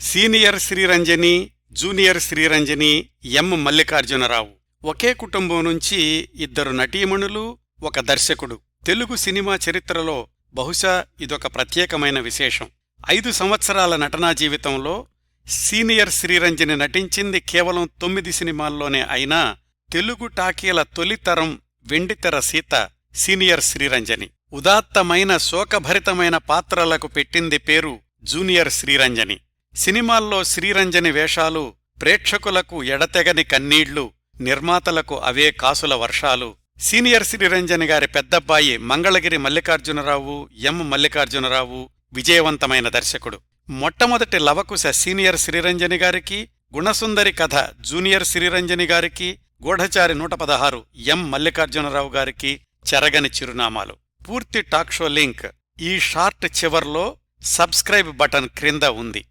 Senior Sriranjani junior Sriranjani M Mallikarjuna Rao. ఒకే కుటుంబం నుంచి ఇద్దరు నటీమణులు ఒక దర్శకుడు. తెలుగు సినిమా చరిత్రలో బహుశా ఇదొక ప్రత్యేకమైన విశేషం. ఐదు సంవత్సరాల నటనా జీవితంలో సీనియర్ శ్రీరంజని నటించింది కేవలం తొమ్మిది సినిమాల్లోనే అయినా తెలుగు టాకీల తొలితరం వెండితెర సీత సీనియర్ శ్రీరంజని. ఉదాత్తమైన శోకభరితమైన పాత్రలకు పెట్టింది పేరు జూనియర్ శ్రీరంజని. సినిమాల్లో శ్రీరంజని వేషాలు ప్రేక్షకులకు ఎడతెగని కన్నీళ్ళు నిర్మాతలకు అవే కాసుల వర్షాలు. సీనియర్ శ్రీరంజని గారి పెద్దబ్బాయి మంగళగిరి మల్లికార్జునరావు ఎం మల్లికార్జునరావు విజయవంతమైన దర్శకుడు. మొట్టమొదటి లవకుశ సీనియర్ శ్రీరంజని గారికి గుణసుందరి కథ జూనియర్ శ్రీరంజని గారికి గూఢచారి నూట పదహారు ఎం మల్లికార్జునరావు గారికి చెరగని చిరునామాలు. పూర్తి టాక్ షో లింక్ ఈ షార్ట్ చివర్లో సబ్స్క్రైబ్ బటన్ క్రింద ఉంది.